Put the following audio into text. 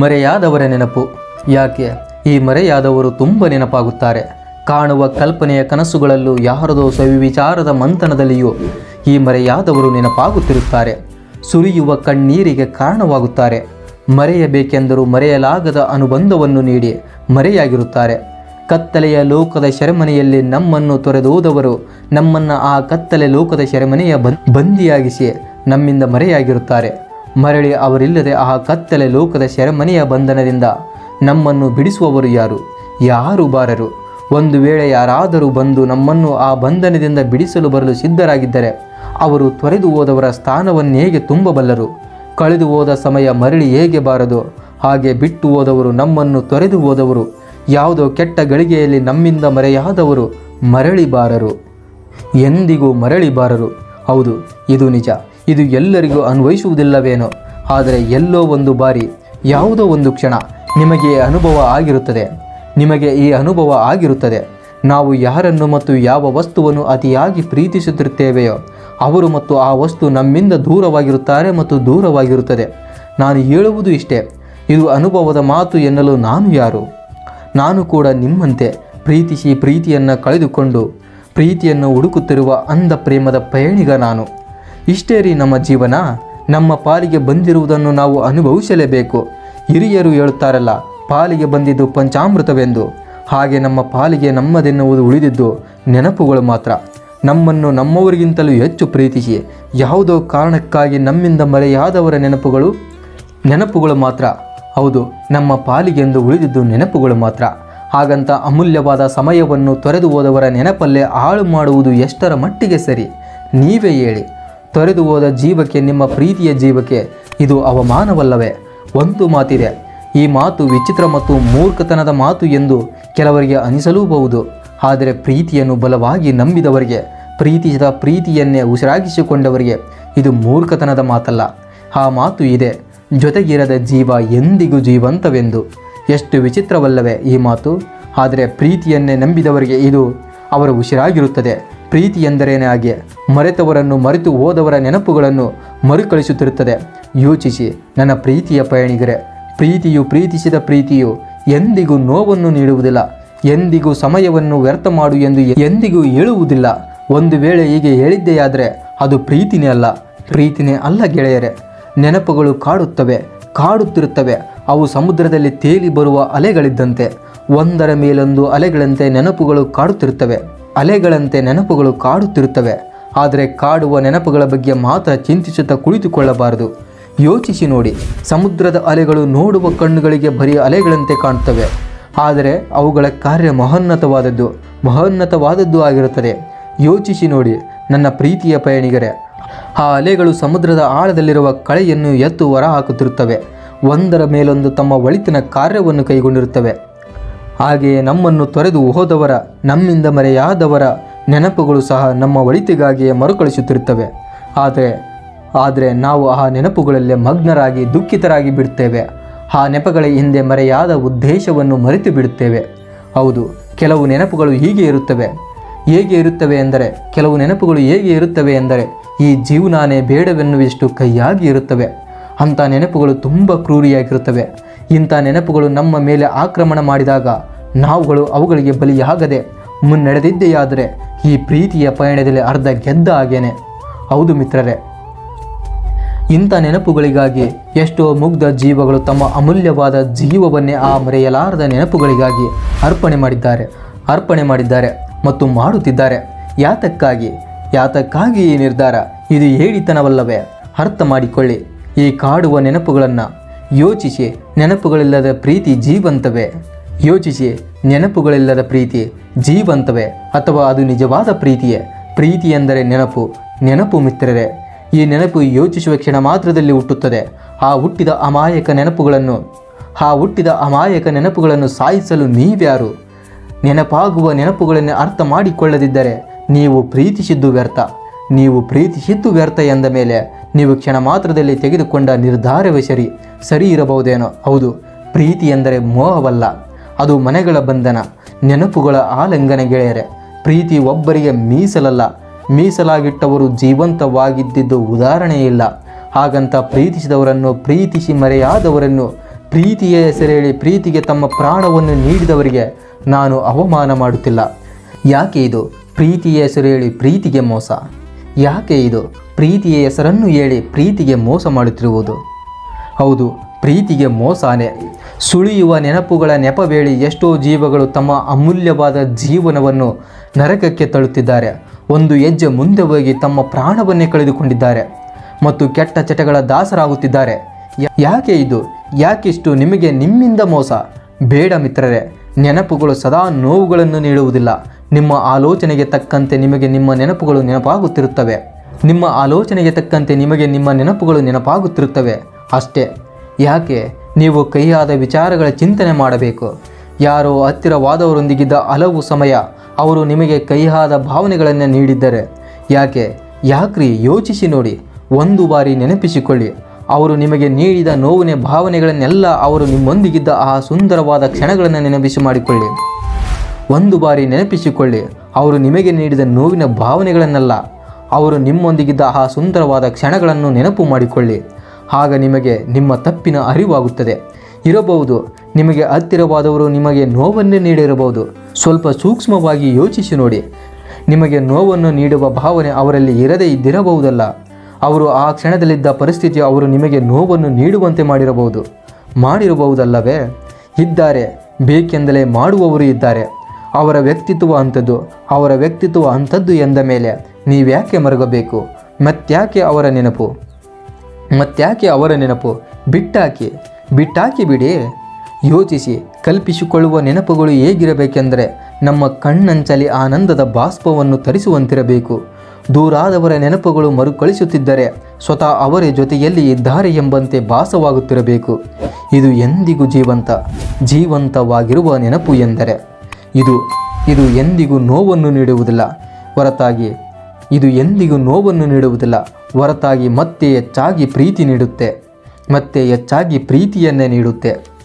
ಮರೆಯಾದವರ ನೆನಪು. ಯಾಕೆ? ಈ ಮರೆಯಾದವರು ತುಂಬ ನೆನಪಾಗುತ್ತಾರೆ. ಕಾಣುವ ಕಲ್ಪನೆಯ ಕನಸುಗಳಲ್ಲೂ ಯಾರದೋ ಸವಿವಿಚಾರದ ಮಂಥನದಲ್ಲಿಯೂ ಈ ಮರೆಯಾದವರು ನೆನಪಾಗುತ್ತಿರುತ್ತಾರೆ. ಸುರಿಯುವ ಕಣ್ಣೀರಿಗೆ ಕಾರಣವಾಗುತ್ತಾರೆ. ಮರೆಯಬೇಕೆಂದರೂ ಮರೆಯಲಾಗದ ಅನುಬಂಧವನ್ನು ನೀಡಿ ಮರೆಯಾಗಿರುತ್ತಾರೆ. ಕತ್ತಲೆಯ ಲೋಕದ ಶರಮನೆಯಲ್ಲಿ ನಮ್ಮನ್ನು ತೊರೆದೋದವರು ನಮ್ಮನ್ನು ಆ ಕತ್ತಲೆ ಲೋಕದ ಶರಮನೆಯ ಬಂದಿಯಾಗಿಸಿ ನಮ್ಮಿಂದ ಮರೆಯಾಗಿರುತ್ತಾರೆ. ಮರಳಿ ಅವರಿಲ್ಲದೆ ಆ ಕತ್ತಲೆ ಲೋಕದ ಶರಮನೆಯ ಬಂಧನದಿಂದ ನಮ್ಮನ್ನು ಬಿಡಿಸುವವರು ಯಾರು? ಯಾರು ಬಾರರು? ಒಂದು ವೇಳೆ ಯಾರಾದರೂ ಬಂದು ನಮ್ಮನ್ನು ಆ ಬಂಧನದಿಂದ ಬಿಡಿಸಲು ಬರಲು ಸಿದ್ಧರಾಗಿದ್ದರೆ ಅವರು ತೊರೆದು ಹೋದವರ ಸ್ಥಾನವನ್ನು ಹೇಗೆ ತುಂಬಬಲ್ಲರು. ಕಳೆದು ಹೋದ ಸಮಯ ಮರಳಿ ಹೇಗೆ ಬಾರದು? ಹಾಗೆ ಬಿಟ್ಟು ಹೋದವರು ನಮ್ಮನ್ನು ತೊರೆದು ಹೋದವರು. ಯಾವುದೋ ಕೆಟ್ಟ ಗಳಿಗೆಯಲ್ಲಿ ನಮ್ಮಿಂದ ಮರೆಯಾದವರು ಮರಳಿ ಬಾರರು. ಎಂದಿಗೂ ಮರಳಿ ಬಾರರು. ಹೌದು, ಇದು ನಿಜ. ಇದು ಎಲ್ಲರಿಗೂ ಅನ್ವಯಿಸುವುದಿಲ್ಲವೇನೋ. ಆದರೆ ಎಲ್ಲೋ ಒಂದು ಬಾರಿ, ಯಾವುದೋ ಒಂದು ಕ್ಷಣ ನಿಮಗೆ ಅನುಭವ ಆಗಿರುತ್ತದೆ. ನಿಮಗೆ ಈ ಅನುಭವ ಆಗಿರುತ್ತದೆ. ನಾವು ಯಾರನ್ನು ಮತ್ತು ಯಾವ ವಸ್ತುವನ್ನು ಅತಿಯಾಗಿ ಪ್ರೀತಿಸುತ್ತಿರುತ್ತೇವೆಯೋ, ಅವರು ಮತ್ತು ಆ ವಸ್ತು ನಮ್ಮಿಂದ ದೂರವಾಗಿರುತ್ತಾರೆ ಮತ್ತು ದೂರವಾಗಿರುತ್ತದೆ. ನಾನು ಹೇಳುವುದು ಇಷ್ಟೇ, ಇದು ಅನುಭವದ ಮಾತು ಎನ್ನಲು ನಾನು ಯಾರು? ನಾನು ಕೂಡ ನಿಮ್ಮಂತೆ ಪ್ರೀತಿಸಿ ಪ್ರೀತಿಯನ್ನು ಕಳೆದುಕೊಂಡು, ಪ್ರೀತಿಯನ್ನು ಹುಡುಕುತ್ತಿರುವ ಅಂಧ ಪ್ರೇಮದ ಪಯಣಿಗ ನಾನು. ಇಷ್ಟೇ ರೀ ನಮ್ಮ ಜೀವನ. ನಮ್ಮ ಪಾಲಿಗೆ ಬಂದಿರುವುದನ್ನು ನಾವು ಅನುಭವಿಸಲೇಬೇಕು. ಹಿರಿಯರು ಹೇಳುತ್ತಾರಲ್ಲ, ಪಾಲಿಗೆ ಬಂದಿದ್ದು ಪಂಚಾಮೃತವೆಂದು. ಹಾಗೆ ನಮ್ಮ ಪಾಲಿಗೆ ನಮ್ಮದೆನ್ನುವುದು ಉಳಿದಿದ್ದು ನೆನಪುಗಳು ಮಾತ್ರ. ನಮ್ಮನ್ನು ನಮ್ಮವರಿಗಿಂತಲೂ ಹೆಚ್ಚು ಪ್ರೀತಿಸಿ, ಯಾವುದೋ ಕಾರಣಕ್ಕಾಗಿ ನಮ್ಮಿಂದ ಮರೆಯಾದವರ ನೆನಪುಗಳು. ನೆನಪುಗಳು ಮಾತ್ರ. ಹೌದು, ನಮ್ಮ ಪಾಲಿಗೆಂದು ಉಳಿದಿದ್ದು ನೆನಪುಗಳು ಮಾತ್ರ. ಹಾಗಂತ ಅಮೂಲ್ಯವಾದ ಸಮಯವನ್ನು ತೊರೆದು ಹೋದವರ ನೆನಪಲ್ಲೇ ಹಾಳು ಮಾಡುವುದು ಎಷ್ಟರ ಮಟ್ಟಿಗೆ ಸರಿ? ನೀವೇ ಹೇಳಿ. ತೊರೆದು ಹೋದ ಜೀವಕ್ಕೆ, ನಿಮ್ಮ ಪ್ರೀತಿಯ ಜೀವಕ್ಕೆ ಇದು ಅವಮಾನವಲ್ಲವೇ? ಒಂದು ಮಾತಿದೆ, ಈ ಮಾತು ವಿಚಿತ್ರ ಮತ್ತು ಮೂರ್ಖತನದ ಮಾತು ಎಂದು ಕೆಲವರಿಗೆ ಅನಿಸಲೂಬಹುದು. ಆದರೆ ಪ್ರೀತಿಯನ್ನು ಬಲವಾಗಿ ನಂಬಿದವರಿಗೆ, ಪ್ರೀತಿಸಿದ ಪ್ರೀತಿಯನ್ನೇ ಉಸಿರಾಗಿಸಿಕೊಂಡವರಿಗೆ ಇದು ಮೂರ್ಖತನದ ಮಾತಲ್ಲ. ಆ ಮಾತು ಇದೆ, ಜೊತೆಗಿರದ ಜೀವ ಎಂದಿಗೂ ಜೀವಂತವೆಂದು. ಎಷ್ಟು ವಿಚಿತ್ರವಲ್ಲವೇ ಈ ಮಾತು. ಆದರೆ ಪ್ರೀತಿಯನ್ನೇ ನಂಬಿದವರಿಗೆ ಇದು ಅವರ ಉಸಿರಾಗಿರುತ್ತದೆ. ಪ್ರೀತಿ ಎಂದರೇನೇ ಹಾಗೆ ಮರೆತವರನ್ನು ಮರೆತು ಹೋದವರ ನೆನಪುಗಳನ್ನು ಮರುಕಳಿಸುತ್ತಿರುತ್ತದೆ. ಯೋಚಿಸಿ, ನನ್ನ ಪ್ರೀತಿಯ ಪಯಣಿಗರೇ ಪ್ರೀತಿಯು ಪ್ರೀತಿಸಿದ ಪ್ರೀತಿಯು ಎಂದಿಗೂ ನೋವನ್ನು ನೀಡುವುದಿಲ್ಲ. ಎಂದಿಗೂ ಸಮಯವನ್ನು ವ್ಯರ್ಥ ಮಾಡು ಎಂದು ಎಂದಿಗೂ ಹೇಳುವುದಿಲ್ಲ. ಒಂದು ವೇಳೆ ಹೀಗೆ ಹೇಳಿದ್ದೆಯಾದರೆ ಅದು ಪ್ರೀತಿನೇ ಅಲ್ಲ. ಪ್ರೀತಿನೇ ಅಲ್ಲ ಗೆಳೆಯರೆ, ನೆನಪುಗಳು ಕಾಡುತ್ತವೆ, ಕಾಡುತ್ತಿರುತ್ತವೆ. ಅವು ಸಮುದ್ರದಲ್ಲಿ ತೇಲಿ ಬರುವ ಅಲೆಗಳಿದ್ದಂತೆ, ಒಂದರ ಮೇಲೊಂದು ಅಲೆಗಳಂತೆ ನೆನಪುಗಳು ಕಾಡುತ್ತಿರುತ್ತವೆ. ಅಲೆಗಳಂತೆ ನೆನಪುಗಳು ಕಾಡುತ್ತಿರುತ್ತವೆ. ಆದರೆ ಕಾಡುವ ನೆನಪುಗಳ ಬಗ್ಗೆ ಮಾತ್ರ ಚಿಂತಿಸುತ್ತಾ ಕುಳಿತುಕೊಳ್ಳಬಾರದು. ಯೋಚಿಸಿ ನೋಡಿ. ಸಮುದ್ರದ ಅಲೆಗಳು ನೋಡುವ ಕಣ್ಣುಗಳಿಗೆ ಬರೀ ಅಲೆಗಳಂತೆ ಕಾಣುತ್ತವೆ. ಆದರೆ ಅವುಗಳ ಕಾರ್ಯ ಮಹೋನ್ನತವಾದದ್ದು ಮಹೋನ್ನತವಾದದ್ದು ಆಗಿರುತ್ತದೆ. ಯೋಚಿಸಿ ನೋಡಿ, ನನ್ನ ಪ್ರೀತಿಯ ಪಯಣಿಗರೇ ಆ ಅಲೆಗಳು ಸಮುದ್ರದ ಆಳದಲ್ಲಿರುವ ಕಳೆಯನ್ನು ಎತ್ತು ಹೊರ ಹಾಕುತ್ತಿರುತ್ತವೆ ಒಂದರ ಮೇಲೊಂದು ತಮ್ಮ ಒಳಿತಿನ ಕಾರ್ಯವನ್ನು ಕೈಗೊಂಡಿರುತ್ತವೆ. ಹಾಗೆಯೇ ನಮ್ಮನ್ನು ತೊರೆದು ಹೋದವರ, ನಮ್ಮಿಂದ ಮರೆಯಾದವರ ನೆನಪುಗಳು ಸಹ ನಮ್ಮ ಒಳಿತಿಗಾಗಿಯೇ ಮರುಕಳಿಸುತ್ತಿರುತ್ತವೆ. ಆದರೆ ಆದರೆ ನಾವು ಆ ನೆನಪುಗಳಲ್ಲೇ ಮಗ್ನರಾಗಿ ದುಃಖಿತರಾಗಿ ಬಿಡುತ್ತೇವೆ. ಆ ನೆಪಗಳ ಹಿಂದೆ ಮರೆಯಾದ ಉದ್ದೇಶವನ್ನು ಮರೆತು ಬಿಡುತ್ತೇವೆ. ಹೌದು, ಕೆಲವು ನೆನಪುಗಳು ಹೀಗೆ ಇರುತ್ತವೆ. ಹೇಗೆ ಇರುತ್ತವೆ ಎಂದರೆ ಕೆಲವು ನೆನಪುಗಳು ಹೇಗೆ ಇರುತ್ತವೆ ಎಂದರೆ ಈ ಜೀವನಾನೇ ಬೇಡವೆನ್ನುವಷ್ಟು ಕೈಯಾಗಿ ಇರುತ್ತವೆ. ಅಂಥ ನೆನಪುಗಳು ತುಂಬ ಕ್ರೂರಿಯಾಗಿರುತ್ತವೆ. ಇಂಥ ನೆನಪುಗಳು ನಮ್ಮ ಮೇಲೆ ಆಕ್ರಮಣ ಮಾಡಿದಾಗ ನಾವುಗಳು ಅವುಗಳಿಗೆ ಬಲಿಯಾಗದೆ ಮುನ್ನಡೆದಿದ್ದೆಯಾದರೆ ಈ ಪ್ರೀತಿಯ ಪಯಣದಲ್ಲಿ ಅರ್ಧ ಗೆದ್ದ ಹಾಗೇನೆ. ಹೌದು ಮಿತ್ರರೇ. ಇಂಥ ನೆನಪುಗಳಿಗಾಗಿ ಎಷ್ಟೋ ಮುಗ್ಧ ಜೀವಗಳು ತಮ್ಮ ಅಮೂಲ್ಯವಾದ ಜೀವವನ್ನೇ ಆ ಮರೆಯಲಾರದ ನೆನಪುಗಳಿಗಾಗಿ ಅರ್ಪಣೆ ಮಾಡಿದ್ದಾರೆ ಅರ್ಪಣೆ ಮಾಡಿದ್ದಾರೆ ಮತ್ತು ಮಾಡುತ್ತಿದ್ದಾರೆ. ಯಾತಕ್ಕಾಗಿ? ಯಾತಕ್ಕಾಗಿ ಈ ನಿರ್ಧಾರ? ಇದು ಹೇಳಿತನವಲ್ಲವೇ ಅರ್ಥ ಮಾಡಿಕೊಳ್ಳಿ. ಈ ಕಾಡುವ ನೆನಪುಗಳನ್ನು ಯೋಚಿಸಿ ನೆನಪುಗಳಿಲ್ಲದ ಪ್ರೀತಿ ಜೀವಂತವೇ. ಯೋಚಿಸಿ ನೆನಪುಗಳಿಲ್ಲದ ಪ್ರೀತಿ ಜೀವಂತವೇ ಅಥವಾ ಅದು ನಿಜವಾದ ಪ್ರೀತಿಯೇ. ಪ್ರೀತಿ ಎಂದರೆ ನೆನಪು ನೆನಪು ಮಿತ್ರರೇ. ಈ ನೆನಪು ಯೋಚಿಸುವ ಕ್ಷಣ ಮಾತ್ರದಲ್ಲಿ ಹುಟ್ಟುತ್ತದೆ. ಆ ಹುಟ್ಟಿದ ಅಮಾಯಕ ನೆನಪುಗಳನ್ನು, ಆ ಹುಟ್ಟಿದ ಅಮಾಯಕ ನೆನಪುಗಳನ್ನು ಸಾಯಿಸಲು ನೀವ್ಯಾರು? ನೆನಪಾಗುವ ನೆನಪುಗಳನ್ನು ಅರ್ಥ ಮಾಡಿಕೊಳ್ಳದಿದ್ದರೆ ನೀವು ಪ್ರೀತಿಸಿದ್ದು ವ್ಯರ್ಥ. ನೀವು ಪ್ರೀತಿಸಿದ್ದು ವ್ಯರ್ಥ ಎಂದ ಮೇಲೆ ನೀವು ಕ್ಷಣ ಮಾತ್ರದಲ್ಲಿ ತೆಗೆದುಕೊಂಡ ನಿರ್ಧಾರವೇ ಸರಿ ಸರಿ ಇರಬಹುದೇನೋ? ಹೌದು. ಪ್ರೀತಿ ಎಂದರೆ ಮೋಹವಲ್ಲ. ಅದು ಮನೆಗಳ ಬಂಧನ, ನೆನಪುಗಳ ಆಲಂಘನೆ ಗೆಳೆಯರೆ ಪ್ರೀತಿ ಒಬ್ಬರಿಗೆ ಮೀಸಲಲ್ಲ. ಮೀಸಲಾಗಿಟ್ಟವರು ಜೀವಂತವಾಗಿದ್ದಿದ್ದು ಉದಾಹರಣೆ ಇಲ್ಲ. ಹಾಗಂತ ಪ್ರೀತಿಸಿದವರನ್ನು ಪ್ರೀತಿಸಿ ಮರೆಯಾದವರನ್ನು ಪ್ರೀತಿಯ ಹೆಸರೇಳಿ ಪ್ರೀತಿಗೆ ತಮ್ಮ ಪ್ರಾಣವನ್ನು ನೀಡಿದವರಿಗೆ ನಾನು ಅವಮಾನ ಮಾಡುತ್ತಿಲ್ಲ. ಯಾಕೆ ಇದು? ಪ್ರೀತಿಯ ಹೆಸರೇಳಿ ಪ್ರೀತಿಗೆ ಮೋಸ. ಯಾಕೆ ಇದು ಪ್ರೀತಿಯ ಹೆಸರನ್ನು ಹೇಳಿ ಪ್ರೀತಿಗೆ ಮೋಸ ಮಾಡುತ್ತಿರುವುದು? ಹೌದು, ಪ್ರೀತಿಗೆ ಮೋಸಾನೆ. ಸುಳಿಯುವ ನೆನಪುಗಳ ನೆಪವೇಳಿ ಎಷ್ಟೋ ಜೀವಗಳು ತಮ್ಮ ಅಮೂಲ್ಯವಾದ ಜೀವನವನ್ನು ನರಕಕ್ಕೆ ತಳ್ಳುತ್ತಿದ್ದಾರೆ. ಒಂದು ಹೆಜ್ಜೆ ಮುಂದೆ ಹೋಗಿ ತಮ್ಮ ಪ್ರಾಣವನ್ನೇ ಕಳೆದುಕೊಂಡಿದ್ದಾರೆ ಮತ್ತು ಕೆಟ್ಟ ಚಟಗಳ ದಾಸರಾಗುತ್ತಿದ್ದಾರೆ. ಯಾಕೆ ಇದು? ಯಾಕಿಷ್ಟು ನಿಮಗೆ ನಿಮ್ಮಿಂದ ಮೋಸ? ಬೇಡ ಮಿತ್ರರೇ, ನೆನಪುಗಳು ಸದಾ ನೋವುಗಳನ್ನು ನೀಡುವುದಿಲ್ಲ. ನಿಮ್ಮ ಆಲೋಚನೆಗೆ ತಕ್ಕಂತೆ ನಿಮಗೆ ನಿಮ್ಮ ನೆನಪುಗಳು ನೆನಪಾಗುತ್ತಿರುತ್ತವೆ. ನಿಮ್ಮ ಆಲೋಚನೆಗೆ ತಕ್ಕಂತೆ ನಿಮಗೆ ನಿಮ್ಮ ನೆನಪುಗಳು ನೆನಪಾಗುತ್ತಿರುತ್ತವೆ. ಅಷ್ಟೇ, ಯಾಕೆ? ನೀವು ಕೈಯಾದ ವಿಚಾರಗಳ ಚಿಂತನೆ ಮಾಡಬೇಕು. ಯಾರೋ ಹತ್ತಿರವಾದವರೊಂದಿಗಿದ್ದ ಹಲವು ಸಮಯ ಅವರು ನಿಮಗೆ ಕೈಯಾದ ಭಾವನೆಗಳನ್ನು ನೀಡಿದ್ದರೆ. ಯಾಕೆ? ಯಾಕ್ರಿ? ಯೋಚಿಸಿ ನೋಡಿ. ಒಂದು ಬಾರಿ ನೆನಪಿಸಿಕೊಳ್ಳಿ. ಅವರು ನಿಮಗೆ ನೀಡಿದ ನೋವಿನ ಭಾವನೆಗಳನ್ನೆಲ್ಲ ಅವರು ನಿಮ್ಮೊಂದಿಗಿದ್ದ ಆ ಸುಂದರವಾದ ಕ್ಷಣಗಳನ್ನು ನೆನಪಿಸಿ ಮಾಡಿಕೊಳ್ಳಿ. ಒಂದು ಬಾರಿ ನೆನಪಿಸಿಕೊಳ್ಳಿ, ಅವರು ನಿಮಗೆ ನೀಡಿದ ನೋವಿನ ಭಾವನೆಗಳನ್ನೆಲ್ಲ, ಅವರು ನಿಮ್ಮೊಂದಿಗಿದ್ದ ಆ ಸುಂದರವಾದ ಕ್ಷಣಗಳನ್ನು ನೆನಪು ಮಾಡಿಕೊಳ್ಳಿ. ಆಗ ನಿಮಗೆ ನಿಮ್ಮ ತಪ್ಪಿನ ಅರಿವಾಗುತ್ತದೆ. ಇರಬಹುದು, ನಿಮಗೆ ಹತ್ತಿರವಾದವರು ನಿಮಗೆ ನೋವನ್ನೇ ನೀಡಿರಬಹುದು. ಸ್ವಲ್ಪ ಸೂಕ್ಷ್ಮವಾಗಿ ಯೋಚಿಸಿ ನೋಡಿ. ನಿಮಗೆ ನೋವನ್ನು ನೀಡುವ ಭಾವನೆ ಅವರಲ್ಲಿ ಇರದೇ ಇದ್ದಿರಬಹುದಲ್ಲ. ಅವರು ಆ ಕ್ಷಣದಲ್ಲಿದ್ದ ಪರಿಸ್ಥಿತಿ ಅವರು ನಿಮಗೆ ನೋವನ್ನು ನೀಡುವಂತೆ ಮಾಡಿರಬಹುದು. ಮಾಡಿರಬಹುದಲ್ಲವೇ? ಇದ್ದಾರೆ. ಬೇಕೆಂದಲೇ ಮಾಡುವವರು ಇದ್ದಾರೆ. ಅವರ ವ್ಯಕ್ತಿತ್ವ ಅಂಥದ್ದು ಅವರ ವ್ಯಕ್ತಿತ್ವ ಅಂಥದ್ದು ಎಂದ ಮೇಲೆ ನೀವ್ಯಾಕೆ ಮರಗಬೇಕು? ಮತ್ತ್ಯಾಕೆ ಅವರ ನೆನಪು? ಮತ್ತ್ಯಾಕೆ ಅವರ ನೆನಪು? ಬಿಟ್ಟಾಕಿ. ಬಿಟ್ಟಾಕಿ ಬಿಡಿ. ಯೋಚಿಸಿ, ಕಲ್ಪಿಸಿಕೊಳ್ಳುವ ನೆನಪುಗಳು ಹೇಗಿರಬೇಕೆಂದರೆ ನಮ್ಮ ಕಣ್ಣಂಚಲಿ ಆನಂದದ ಬಾಷ್ಪವನ್ನು ತರಿಸುವಂತಿರಬೇಕು. ದೂರಾದವರ ನೆನಪುಗಳು ಮರುಕಳಿಸುತ್ತಿದ್ದರೆ ಸ್ವತಃ ಅವರೇ ಜೊತೆಯಲ್ಲಿ ಇದ್ದಾರೆ ಎಂಬಂತೆ ಭಾಸವಾಗುತ್ತಿರಬೇಕು. ಇದು ಎಂದಿಗೂ ಜೀವಂತ, ಜೀವಂತವಾಗಿರುವ ನೆನಪು ಎಂದರೆ ಇದು ಇದು ಎಂದಿಗೂ ನೋವನ್ನು ನೀಡುವುದಿಲ್ಲ. ಹೊರತಾಗಿ, ಇದು ಎಂದಿಗೂ ನೋವನ್ನು ನೀಡುವುದಿಲ್ಲ. ಹೊರತಾಗಿ ಮತ್ತೆ ಹೆಚ್ಚಾಗಿ ಪ್ರೀತಿ ನೀಡುತ್ತೆ. ಮತ್ತೆ ಹೆಚ್ಚಾಗಿ ಪ್ರೀತಿಯನ್ನೇ ನೀಡುತ್ತೆ.